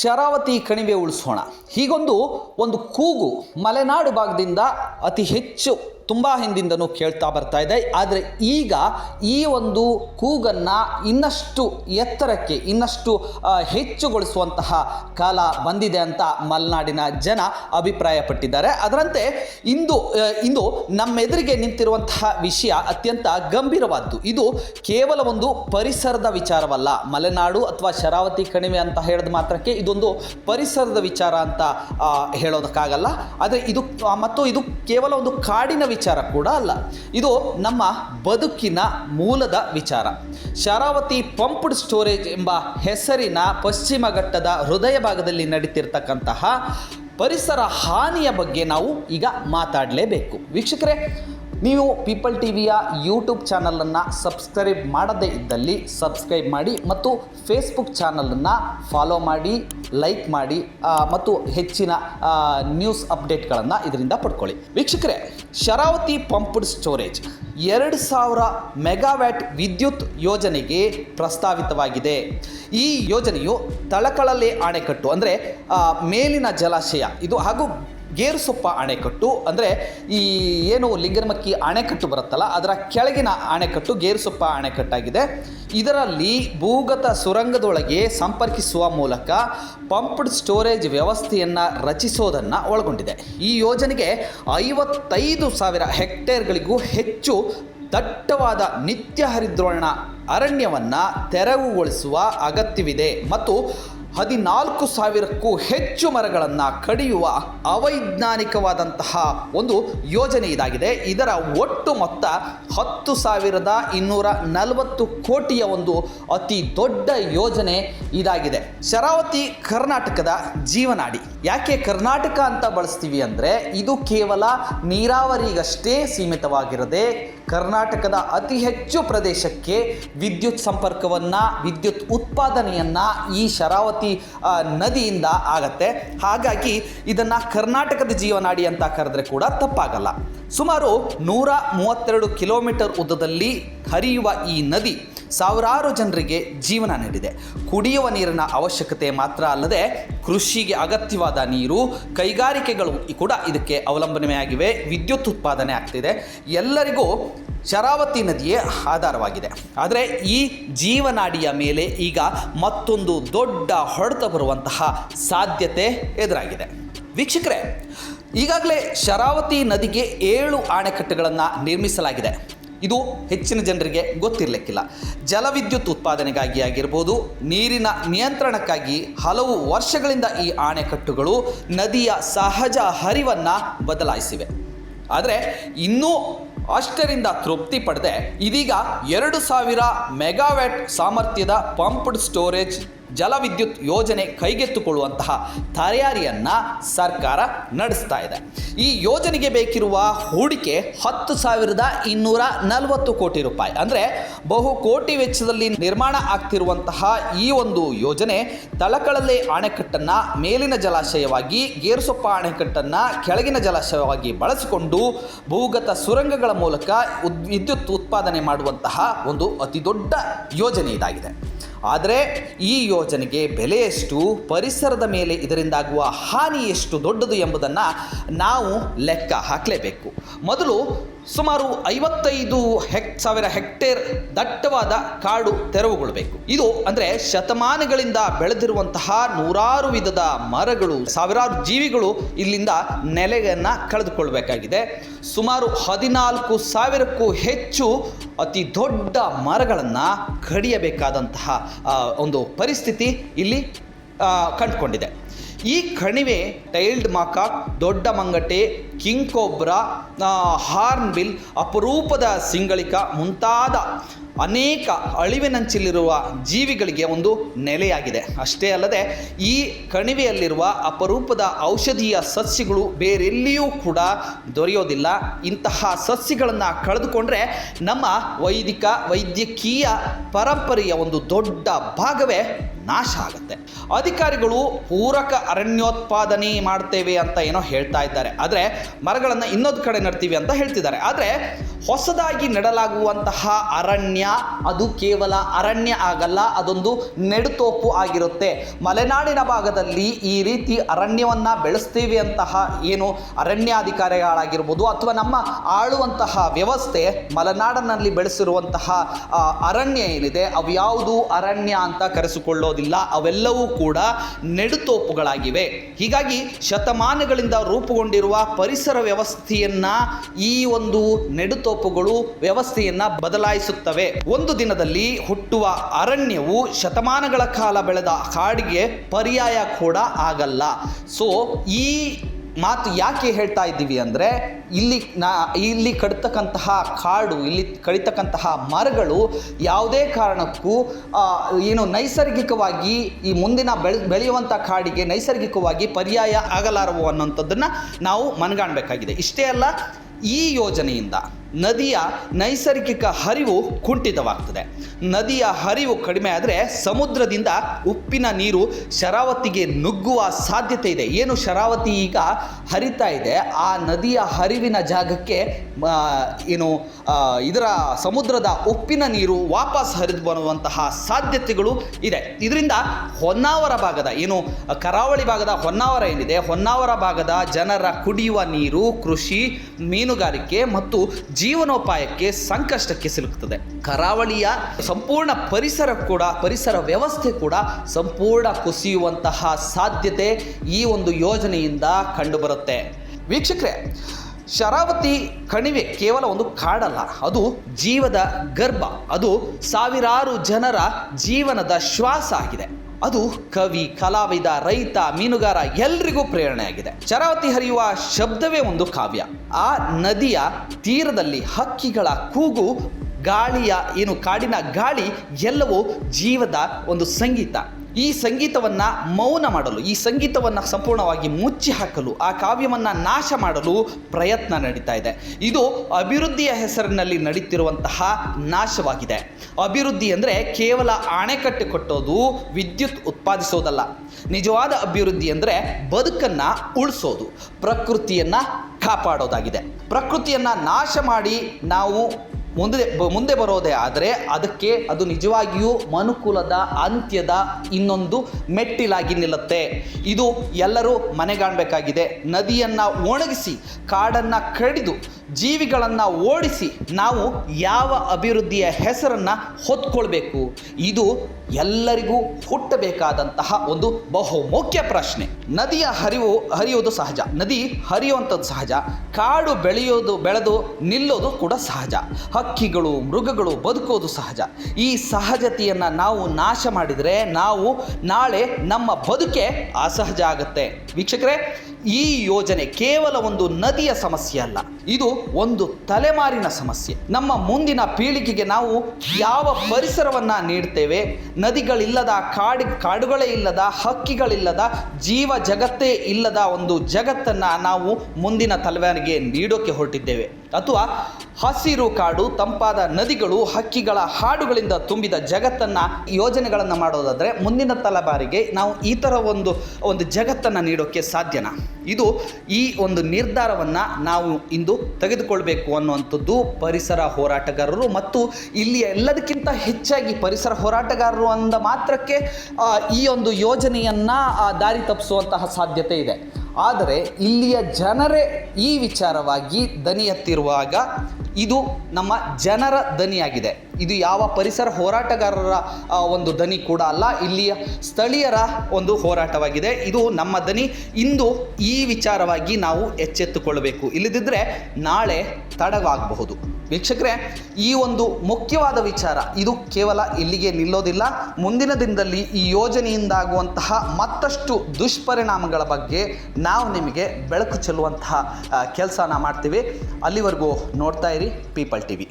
ಶರಾವತಿ ಕಣಿವೆ ಉಳಿಸೋಣ. ಹೀಗೊಂದು ಒಂದು ಕೂಗು ಮಲೆನಾಡು ಭಾಗದಿಂದ ಅತಿ ಹೆಚ್ಚು ತುಂಬ ಹಿಂದಿಂದನೂ ಕೇಳ್ತಾ ಬರ್ತಾ ಇದೆ. ಆದರೆ ಈಗ ಈ ಒಂದು ಕೂಗನ್ನು ಇನ್ನಷ್ಟು ಎತ್ತರಕ್ಕೆ, ಇನ್ನಷ್ಟು ಹೆಚ್ಚುಗೊಳಿಸುವಂತಹ ಕಾಲ ಬಂದಿದೆ ಅಂತ ಮಲೆನಾಡಿನ ಜನ ಅಭಿಪ್ರಾಯಪಟ್ಟಿದ್ದಾರೆ. ಅದರಂತೆ ಇಂದು ಇಂದು ನಮ್ಮೆದುರಿಗೆ ನಿಂತಿರುವಂತಹ ವಿಷಯ ಅತ್ಯಂತ ಗಂಭೀರವಾದ್ದು. ಇದು ಕೇವಲ ಒಂದು ಪರಿಸರದ ವಿಚಾರವಲ್ಲ. ಮಲೆನಾಡು ಅಥವಾ ಶರಾವತಿ ಕಣಿವೆ ಅಂತ ಹೇಳಿದ ಮಾತ್ರಕ್ಕೆ ಇದೊಂದು ಪರಿಸರದ ವಿಚಾರ ಅಂತ ಹೇಳೋದಕ್ಕಾಗಲ್ಲ. ಆದರೆ ಇದು ಮತ್ತು ಇದು ಕೇವಲ ಒಂದು ಕಾಡಿನ ವಿಚಾರ ಕೂಡ ಅಲ್ಲ. ಇದು ನಮ್ಮ ಬದುಕಿನ ಮೂಲದ ವಿಚಾರ. ಶರಾವತಿ ಪಂಪ್ಡ್ ಸ್ಟೋರೇಜ್ ಎಂಬ ಹೆಸರಿನ ಪಶ್ಚಿಮ ಘಟ್ಟದ ಹೃದಯ ಭಾಗದಲ್ಲಿ ನಡೀತಿರ್ತಕ್ಕಂತಹ ಪರಿಸರ ಹಾನಿಯ ಬಗ್ಗೆ ನಾವು ಈಗ ಮಾತಾಡಲೇಬೇಕು. ವೀಕ್ಷಕರೇ ನೀವು ಪೀಪಲ್ ಟಿ ವಿಯ ಯೂಟ್ಯೂಬ್ ಚಾನಲನ್ನು ಸಬ್ಸ್ಕ್ರೈಬ್ ಮಾಡದೇ ಇದ್ದಲ್ಲಿ ಸಬ್ಸ್ಕ್ರೈಬ್ ಮಾಡಿ ಮತ್ತು ಫೇಸ್ಬುಕ್ ಚಾನಲನ್ನು ಫಾಲೋ ಮಾಡಿ ಲೈಕ್ ಮಾಡಿ ಮತ್ತು ಹೆಚ್ಚಿನ ನ್ಯೂಸ್ ಅಪ್ಡೇಟ್ಗಳನ್ನು ಇದರಿಂದ ಪಡ್ಕೊಳ್ಳಿ. ವೀಕ್ಷಕರೇ, ಶರಾವತಿ ಪಂಪ್ಡ್ ಸ್ಟೋರೇಜ್ ಎರಡು ಸಾವಿರ ಮೆಗಾವ್ಯಾಟ್ ವಿದ್ಯುತ್ ಯೋಜನೆಗೆ ಪ್ರಸ್ತಾವಿತವಾಗಿದೆ. ಈ ಯೋಜನೆಯು ತಳಕಳಲೆ ಅಣೆಕಟ್ಟು ಅಂದರೆ ಮೇಲಿನ ಜಲಾಶಯ, ಇದು ಹಾಗೂ ಗೇರುಸೊಪ್ಪ ಅಣೆಕಟ್ಟು ಅಂದರೆ ಈ ಏನು ಲಿಂಗನಮಕ್ಕಿ ಅಣೆಕಟ್ಟು ಬರುತ್ತಲ್ಲ, ಅದರ ಕೆಳಗಿನ ಅಣೆಕಟ್ಟು ಗೇರುಸೊಪ್ಪ ಅಣೆಕಟ್ಟಾಗಿದೆ. ಇದರಲ್ಲಿ ಭೂಗತ ಸುರಂಗದೊಳಗೆ ಸಂಪರ್ಕಿಸುವ ಮೂಲಕ ಪಂಪ್ಡ್ ಸ್ಟೋರೇಜ್ ವ್ಯವಸ್ಥೆಯನ್ನು ರಚಿಸೋದನ್ನು ಒಳಗೊಂಡಿದೆ. ಈ ಯೋಜನೆಗೆ ಐವತ್ತೈದು ಸಾವಿರ ಹೆಕ್ಟೇರ್ಗಳಿಗೂ ಹೆಚ್ಚು ದಟ್ಟವಾದ ನಿತ್ಯ ಹರಿದ್ರೋಣ ಅರಣ್ಯವನ್ನು ತೆರವುಗೊಳಿಸುವ ಅಗತ್ಯವಿದೆ ಮತ್ತು ಹದಿನಾಲ್ಕು ಸಾವಿರಕ್ಕೂ ಹೆಚ್ಚು ಮರಗಳನ್ನು ಕಡಿಯುವ ಅವೈಜ್ಞಾನಿಕವಾದಂತಹ ಒಂದು ಯೋಜನೆ ಇದಾಗಿದೆ. ಇದರ ಒಟ್ಟು ಮೊತ್ತ ಹತ್ತು ಸಾವಿರದ ಇನ್ನೂರ ನಲವತ್ತು ಕೋಟಿಯ ಒಂದು ಅತಿ ದೊಡ್ಡ ಯೋಜನೆ ಇದಾಗಿದೆ. ಶರಾವತಿ ಕರ್ನಾಟಕದ ಜೀವನಾಡಿ. ಯಾಕೆ ಕರ್ನಾಟಕ ಅಂತ ಬಳಸ್ತೀವಿ ಅಂದರೆ ಇದು ಕೇವಲ ನೀರಾವರಿಗಷ್ಟೇ ಸೀಮಿತವಾಗಿರದೆ ಕರ್ನಾಟಕದ ಅತಿ ಹೆಚ್ಚು ಪ್ರದೇಶಕ್ಕೆ ವಿದ್ಯುತ್ ಸಂಪರ್ಕವನ್ನು, ವಿದ್ಯುತ್ ಉತ್ಪಾದನೆಯನ್ನು ಈ ಶರಾವತಿ ನದಿಯಿಂದ ಆಗತ್ತೆ. ಹಾಗಾಗಿ ಇದನ್ನು ಕರ್ನಾಟಕದ ಜೀವನಾಡಿ ಅಂತ ಕರೆದ್ರೆ ಕೂಡ ತಪ್ಪಾಗಲ್ಲ. ಸುಮಾರು ನೂರ ಮೂವತ್ತೆರಡು ಕಿಲೋಮೀಟರ್ ಉದ್ದದಲ್ಲಿ ಹರಿಯುವ ಈ ನದಿ ಸಾವಿರಾರು ಜನರಿಗೆ ಜೀವನ ನೀಡಿದೆ. ಕುಡಿಯುವ ನೀರಿನ ಅವಶ್ಯಕತೆ ಮಾತ್ರ ಅಲ್ಲದೆ ಕೃಷಿಗೆ ಅಗತ್ಯವಾದ ನೀರು, ಕೈಗಾರಿಕೆಗಳು ಕೂಡ ಇದಕ್ಕೆ ಅವಲಂಬನೆಯಾಗಿವೆ. ವಿದ್ಯುತ್ ಉತ್ಪಾದನೆ ಆಗ್ತಿದೆ. ಎಲ್ಲರಿಗೂ ಶರಾವತಿ ನದಿಯೇ ಆಧಾರವಾಗಿದೆ. ಆದರೆ ಈ ಜೀವನಾಡಿಯ ಮೇಲೆ ಈಗ ಮತ್ತೊಂದು ದೊಡ್ಡ ಹೊಡೆತ ಬರುವಂತಹ ಸಾಧ್ಯತೆ ಎದುರಾಗಿದೆ. ವೀಕ್ಷಕರೇ, ಈಗಾಗಲೇ ಶರಾವತಿ ನದಿಗೆ ಏಳು ಅಣೆಕಟ್ಟುಗಳನ್ನು ನಿರ್ಮಿಸಲಾಗಿದೆ. ಇದು ಹೆಚ್ಚಿನ ಜನರಿಗೆ ಗೊತ್ತಿರಲಿಕ್ಕಿಲ್ಲ. ಜಲವಿದ್ಯುತ್ ಉತ್ಪಾದನೆಗಾಗಿ ಆಗಿರ್ಬೋದು, ನೀರಿನ ನಿಯಂತ್ರಣಕ್ಕಾಗಿ ಹಲವು ವರ್ಷಗಳಿಂದ ಈ ಅಣೆಕಟ್ಟುಗಳು ನದಿಯ ಸಹಜ ಹರಿವನ್ನು ಬದಲಾಯಿಸಿವೆ. ಆದರೆ ಇನ್ನೂ ಅಷ್ಟರಿಂದ ತೃಪ್ತಿ ಪಡೆದೆ ಇದೀಗ ಎರಡು ಸಾವಿರ ಮೆಗಾವ್ಯಾಟ್ ಸಾಮರ್ಥ್ಯದ ಪಂಪ್ಡ್ ಸ್ಟೋರೇಜ್ ಜಲವಿದ್ಯುತ್ ಯೋಜನೆ ಕೈಗೆತ್ತಿಕೊಳ್ಳುವಂತಹ ತಯಾರಿಯನ್ನು ಸರ್ಕಾರ ನಡೆಸ್ತಾ ಇದೆ. ಈ ಯೋಜನೆಗೆ ಬೇಕಿರುವ ಹೂಡಿಕೆ ಹತ್ತು ಸಾವಿರದ ಇನ್ನೂರ ನಲವತ್ತು ಕೋಟಿ ರೂಪಾಯಿ. ಅಂದರೆ ಬಹು ಕೋಟಿ ವೆಚ್ಚದಲ್ಲಿ ನಿರ್ಮಾಣ ಆಗ್ತಿರುವಂತಹ ಈ ಒಂದು ಯೋಜನೆ ತಳಕಳಲೆ ಅಣೆಕಟ್ಟನ್ನು ಮೇಲಿನ ಜಲಾಶಯವಾಗಿ, ಗೇರುಸೊಪ್ಪ ಅಣೆಕಟ್ಟನ್ನು ಕೆಳಗಿನ ಜಲಾಶಯವಾಗಿ ಬಳಸಿಕೊಂಡು ಭೂಗತ ಸುರಂಗಗಳ ಮೂಲಕ ವಿದ್ಯುತ್ ಉತ್ಪಾದನೆ ಮಾಡುವಂತಹ ಒಂದು ಅತಿ ದೊಡ್ಡ ಯೋಜನೆ ಇದಾಗಿದೆ. ಆದರೆ ಈ ಯೋಜನೆಗೆ ಬೆಲೆ ಎಷ್ಟು ಪರಿಸರದ ಮೇಲೆ ಇದರಿಂದಾಗುವ ಹಾನಿ ಎಷ್ಟು ದೊಡ್ಡದು ಎಂಬುದನ್ನು ನಾವು ಲೆಕ್ಕ ಹಾಕಲೇಬೇಕು. ಮೊದಲು ಸುಮಾರು ಐವತ್ತೈದು ಹೆಕ್, ಸಾವಿರ ಹೆಕ್ಟೇರ್ ದಟ್ಟವಾದ ಕಾಡು ತೆರವುಗೊಳ್ಳಬೇಕು ಇದು ಅಂದರೆ ಶತಮಾನಗಳಿಂದ ಬೆಳೆದಿರುವಂತಹ ನೂರಾರು ವಿಧದ ಮರಗಳು, ಸಾವಿರಾರು ಜೀವಿಗಳು ಇಲ್ಲಿಂದ ನೆಲೆಯನ್ನು ಕಳೆದುಕೊಳ್ಬೇಕಾಗಿದೆ. ಸುಮಾರು ಹದಿನಾಲ್ಕು ಸಾವಿರಕ್ಕೂ ಹೆಚ್ಚು ಅತಿ ದೊಡ್ಡ ಮರಗಳನ್ನು ಕಡಿಯಬೇಕಾದಂತಹ ಒಂದು ಪರಿಸ್ಥಿತಿ ಇಲ್ಲಿ ಕಂಡುಕೊಂಡಿದೆ. ಈ ಕಣಿವೆ ಟೈಲ್ಡ್ ಮಾಕಾಕ್ ದೊಡ್ಡ ಮಂಗಟೆ ಕಿಂಗ್ ಕೋಬ್ರಾ ಹಾರ್ನ್ಬಿಲ್, ಅಪರೂಪದ ಸಿಂಗಳಿಕ ಮುಂತಾದ ಅನೇಕ ಅಳಿವಿನಂಚಿಲಿರುವ ಜೀವಿಗಳಿಗೆ ಒಂದು ನೆಲೆಯಾಗಿದೆ. ಅಷ್ಟೇ ಅಲ್ಲದೆ ಈ ಕಣಿವೆಯಲ್ಲಿರುವ ಅಪರೂಪದ ಔಷಧೀಯ ಸಸ್ಯಗಳು ಬೇರೆಲ್ಲಿಯೂ ಕೂಡ ದೊರೆಯೋದಿಲ್ಲ. ಇಂತಹ ಸಸ್ಯಗಳನ್ನು ಕಳೆದುಕೊಂಡ್ರೆ ನಮ್ಮ ವೈದಿಕ, ವೈದ್ಯಕೀಯ ಪರಂಪರೆಯ ಒಂದು ದೊಡ್ಡ ಭಾಗವೇ ನಾಶ ಆಗುತ್ತೆ. ಅಧಿಕಾರಿಗಳು ಪೂರಕ ಅರಣ್ಯೋತ್ಪಾದನೆ ಮಾಡ್ತೇವೆ ಅಂತ ಏನೋ ಹೇಳ್ತಾ ಇದ್ದಾರೆ. ಆದರೆ ಮರಗಳನ್ನು ಇನ್ನೊಂದು ಕಡೆ ನಡ್ತೀವಿ ಅಂತ ಹೇಳ್ತಿದ್ದಾರೆ. ಆದರೆ ಹೊಸದಾಗಿ ನೆಡಲಾಗುವಂತಹ ಅರಣ್ಯ, ಅದು ಕೇವಲ ಅರಣ್ಯ ಆಗಲ್ಲ, ಅದೊಂದು ನೆಡುತೋಪು ಆಗಿರುತ್ತೆ. ಮಲೆನಾಡಿನ ಭಾಗದಲ್ಲಿ ಈ ರೀತಿ ಅರಣ್ಯವನ್ನು ಬೆಳೆಸ್ತೀವಿ ಅಂತಹ ಏನು ಅರಣ್ಯಾಧಿಕಾರಿಗಳಾಗಿರ್ಬೋದು ಅಥವಾ ನಮ್ಮ ಆಳುವಂತಹ ವ್ಯವಸ್ಥೆ ಮಲೆನಾಡಿನಲ್ಲಿ ಬೆಳೆಸಿರುವಂತಹ ಅರಣ್ಯ ಏನಿದೆ, ಅವು ಯಾವುದು ಅರಣ್ಯ ಅಂತ ಕರೆಸಿಕೊಳ್ಳೋದಿಲ್ಲ. ಅವೆಲ್ಲವೂ ಕೂಡ ನೆಡುತೋಪುಗಳಾಗಿವೆ. ಹೀಗಾಗಿ ಶತಮಾನಗಳಿಂದ ರೂಪುಗೊಂಡಿರುವ ಪರಿಸರ ವ್ಯವಸ್ಥೆಯನ್ನ ಈ ಒಂದು ನೆಡುತೋಪುಗಳು ವ್ಯವಸ್ಥೆಯನ್ನ ಬದಲಾಯಿಸುತ್ತವೆ. ಒಂದು ದಿನದಲ್ಲಿ ಹುಟ್ಟುವ ಅರಣ್ಯವು ಶತಮಾನಗಳ ಕಾಲ ಬೆಳೆದ ಕಾಡಿಗೆ ಪರ್ಯಾಯ ಕೂಡ ಆಗಲ್ಲ. ಸೊ ಈ ಮಾತು ಯಾಕೆ ಹೇಳ್ತಾ ಇದ್ದೀವಿ ಅಂದರೆ ಇಲ್ಲಿ ನಾ, ಇಲ್ಲಿ ಕಡಿತಕ್ಕಂತಹ ಕಾಡು, ಇಲ್ಲಿ ಕಡಿತಕ್ಕಂತಹ ಮರಗಳು ಯಾವುದೇ ಕಾರಣಕ್ಕೂ ಏನು ನೈಸರ್ಗಿಕವಾಗಿ ಈ ಮುಂದಿನ ಬೆಳೆ ಬೆಳೆಯುವಂಥ ಕಾಡಿಗೆ ನೈಸರ್ಗಿಕವಾಗಿ ಪರ್ಯಾಯ ಆಗಲಾರವು ಅನ್ನೋಂಥದ್ದನ್ನು ನಾವು ಮನಗಾಣಬೇಕಾಗಿದೆ. ಇಷ್ಟೇ ಅಲ್ಲ, ಈ ಯೋಜನೆಯಿಂದ ನದಿಯ ನೈಸರ್ಗಿಕ ಹರಿವು ಕುಂಠಿತವಾಗ್ತದೆ. ನದಿಯ ಹರಿವು ಕಡಿಮೆ ಆದರೆ ಸಮುದ್ರದಿಂದ ಉಪ್ಪಿನ ನೀರು ಶರಾವತಿಗೆ ನುಗ್ಗುವ ಸಾಧ್ಯತೆ ಇದೆ. ಏನು ಶರಾವತಿ ಈಗ ಹರಿತಾ ಇದೆ? ಆ ನದಿಯ ಹರಿವಿನ ಜಾಗಕ್ಕೆ ಏನು ಇದರ ಸಮುದ್ರದ ಉಪ್ಪಿನ ನೀರು ವಾಪಸ್ ಹರಿದು ಬರುವಂತಹ ಸಾಧ್ಯತೆಗಳು ಇದೆ. ಇದರಿಂದ ಹೊನ್ನಾವರ ಭಾಗದ, ಏನು, ಕರಾವಳಿ ಭಾಗದ ಹೊನ್ನಾವರ ಏನಿದೆ? ಹೊನ್ನಾವರ ಭಾಗದ ಜನರ ಕುಡಿಯುವ ನೀರು, ಕೃಷಿ, ಮೀನುಗಾರಿಕೆ ಮತ್ತು ಜೀವನೋಪಾಯಕ್ಕೆ ಸಂಕಷ್ಟಕ್ಕೆ ಸಿಲುಕುತ್ತದೆ. ಕರಾವಳಿಯ ಸಂಪೂರ್ಣ ಪರಿಸರ ಕೂಡ, ಪರಿಸರ ವ್ಯವಸ್ಥೆ ಕೂಡ ಸಂಪೂರ್ಣ ಕುಸಿಯುವಂತಹ ಸಾಧ್ಯತೆ ಈ ಒಂದು ಯೋಜನೆಯಿಂದ ಕಂಡುಬರುತ್ತೆ. ವೀಕ್ಷಕರೇ, ಶರಾವತಿ ಕಣಿವೆ ಕೇವಲ ಒಂದು ಕಾಡಲ್ಲ, ಅದು ಜೀವದ ಗರ್ಭ, ಅದು ಸಾವಿರಾರು ಜನರ ಜೀವನದ ಶ್ವಾಸ ಆಗಿದೆ. ಅದು ಕವಿ, ಕಲಾವಿದ, ರೈತ, ಮೀನುಗಾರ ಎಲ್ರಿಗೂ ಪ್ರೇರಣೆಯಾಗಿದೆ. ಶರಾವತಿ ಹರಿಯುವ ಶಬ್ದವೇ ಒಂದು ಕಾವ್ಯ. ಆ ನದಿಯ ತೀರದಲ್ಲಿ ಹಕ್ಕಿಗಳ ಕೂಗು, ಗಾಳಿಯ ಏನು ಕಾಡಿನ ಗಾಳಿ, ಎಲ್ಲವೂ ಜೀವದ ಒಂದು ಸಂಗೀತ. ಈ ಸಂಗೀತವನ್ನು ಮೌನ ಮಾಡಲು, ಈ ಸಂಗೀತವನ್ನು ಸಂಪೂರ್ಣವಾಗಿ ಮುಚ್ಚಿ ಹಾಕಲು, ಆ ಕಾವ್ಯವನ್ನು ನಾಶ ಮಾಡಲು ಪ್ರಯತ್ನ ನಡೀತಾ ಇದೆ. ಇದು ಅಭಿವೃದ್ಧಿಯ ಹೆಸರಿನಲ್ಲಿ ನಡೀತಿರುವಂತಹ ನಾಶವಾಗಿದೆ. ಅಭಿವೃದ್ಧಿ ಅಂದರೆ ಕೇವಲ ಅಣೆಕಟ್ಟು ಕಟ್ಟೋದು, ವಿದ್ಯುತ್ ಉತ್ಪಾದಿಸೋದಲ್ಲ. ನಿಜವಾದ ಅಭಿವೃದ್ಧಿ ಅಂದರೆ ಬದುಕನ್ನು ಉಳಿಸೋದು, ಪ್ರಕೃತಿಯನ್ನು ಕಾಪಾಡೋದಾಗಿದೆ. ಪ್ರಕೃತಿಯನ್ನು ನಾಶ ಮಾಡಿ ನಾವು ಮುಂದೆ ಮುಂದೆ ಬರೋದೇ ಆದರೆ ಅದಕ್ಕೆ ಅದು ನಿಜವಾಗಿಯೂ ಮನುಕುಲದ, ಅಂತ್ಯದ ಇನ್ನೊಂದು ಮೆಟ್ಟಿಲಾಗಿ ನಿಲ್ಲುತ್ತೆ. ಇದು ಎಲ್ಲರೂ ಮನೆಗಾಣಬೇಕಾಗಿದೆ. ನದಿಯನ್ನು ಒಣಗಿಸಿ, ಕಾಡನ್ನು ಕಡಿದು ಜೀವಿಗಳನ್ನು ಓಡಿಸಿ ನಾವು ಯಾವ ಅಭಿವೃದ್ಧಿಯ ಹೆಸರನ್ನು ಹೊತ್ಕೊಳ್ಬೇಕು? ಇದು ಎಲ್ಲರಿಗೂ ಹುಟ್ಟಬೇಕಾದಂತಹ ಒಂದು ಬಹುಮುಖ್ಯ ಪ್ರಶ್ನೆ. ನದಿಯ ಹರಿವು, ಹರಿಯುವುದು ಸಹಜ. ನದಿ ಹರಿಯುವಂಥದ್ದು ಸಹಜ. ಕಾಡು ಬೆಳೆಯೋದು, ಬೆಳೆದು ನಿಲ್ಲೋದು ಕೂಡ ಸಹಜ. ಹಕ್ಕಿಗಳು, ಮೃಗಗಳು ಬದುಕೋದು ಸಹಜ. ಈ ಸಹಜತೆಯನ್ನು ನಾವು ನಾಶ ಮಾಡಿದರೆ ನಾವು ನಾಳೆ ನಮ್ಮ ಬದುಕೆ ಅಸಹಜ ಆಗುತ್ತೆ. ವೀಕ್ಷಕರೇ, ಈ ಯೋಜನೆ ಕೇವಲ ಒಂದು ನದಿಯ ಸಮಸ್ಯೆ ಅಲ್ಲ. ಇದು ಒಂದು ತಲೆಮಾರಿನ ಸಮಸ್ಯೆ. ನಮ್ಮ ಮುಂದಿನ ಪೀಳಿಗೆಗೆ ನಾವು ಯಾವ ಪರಿಸರವನ್ನು ನೀಡ್ತೇವೆ? ನದಿಗಳಿಲ್ಲದ, ಕಾಡು, ಕಾಡುಗಳೇ ಇಲ್ಲದ, ಹಕ್ಕಿಗಳಿಲ್ಲದ, ಜೀವ ಜಗತ್ತೇ ಇಲ್ಲದ ಒಂದು ಜಗತ್ತನ್ನು ನಾವು ಮುಂದಿನ ತಲೆಮಾರಿಗೆ ನೀಡೋಕೆ ಹೊರಟಿದ್ದೇವೆ. ಅಥವಾ ಹಸಿರು ಕಾಡು, ತಂಪಾದ ನದಿಗಳು, ಹಕ್ಕಿಗಳ ಹಾಡುಗಳಿಂದ ತುಂಬಿದ ಜಗತ್ತನ್ನು ಯೋಜನೆಗಳನ್ನು ಮಾಡೋದಾದರೆ ಮುಂದಿನ ತಲೆಮಾರಿಗೆ ನಾವು ಈ ಥರ ಒಂದು ಒಂದು ಜಗತ್ತನ್ನು ನೀಡೋಕ್ಕೆ ಸಾಧ್ಯನಾ? ಇದು ಈ ಒಂದು ನಿರ್ಧಾರವನ್ನು ನಾವು ಇಂದು ತೆಗೆದುಕೊಳ್ಬೇಕು ಅನ್ನುವಂಥದ್ದು ಪರಿಸರ ಹೋರಾಟಗಾರರು ಮತ್ತು ಇಲ್ಲಿ ಎಲ್ಲದಕ್ಕಿಂತ ಹೆಚ್ಚಾಗಿ ಪರಿಸರ ಹೋರಾಟಗಾರರು ಅಂದ ಮಾತ್ರಕ್ಕೆ ಈ ಒಂದು ಯೋಜನೆಯನ್ನು ದಾರಿ ತಪ್ಪಿಸುವಂತಹ ಸಾಧ್ಯತೆ ಇದೆ. ಆದರೆ ಇಲ್ಲಿಯ ಜನರೇ ಈ ವಿಚಾರವಾಗಿ ದನಿ ಎತ್ತಿರುವಾಗ ಇದು ನಮ್ಮ ಜನರ ದನಿಯಾಗಿದೆ. ಇದು ಯಾವ ಪರಿಸರ ಹೋರಾಟಗಾರರ ಒಂದು ದನಿ ಕೂಡ ಅಲ್ಲ, ಇಲ್ಲಿಯ ಸ್ಥಳೀಯರ ಒಂದು ಹೋರಾಟವಾಗಿದೆ. ಇದು ನಮ್ಮ ದನಿ. ಇಂದು ಈ ವಿಚಾರವಾಗಿ ನಾವು ಎಚ್ಚೆತ್ತುಕೊಳ್ಳಬೇಕು ಇಲ್ಲದಿದ್ದರೆ ನಾಳೆ ತಡವಾಗಬಹುದು. ವೀಕ್ಷಕರೇ, ಈ ಒಂದು ಮುಖ್ಯವಾದ ವಿಚಾರ, ಇದು ಕೇವಲ ಇಲ್ಲಿಗೆ ನಿಲ್ಲೋದಿಲ್ಲ. ಮುಂದಿನ ದಿನದಲ್ಲಿ ಈ ಯೋಜನೆಯಿಂದಾಗುವಂತಹ ಮತ್ತಷ್ಟು ದುಷ್ಪರಿಣಾಮಗಳ ಬಗ್ಗೆ ನಾವು ನಿಮಗೆ ಬೆಳಕು ಚೆಲ್ಲುವಂತಹ ಕೆಲಸನ ಮಾಡ್ತೀವಿ. ಅಲ್ಲಿವರೆಗೂ ನೋಡ್ತಾ ಇರಿ. People T V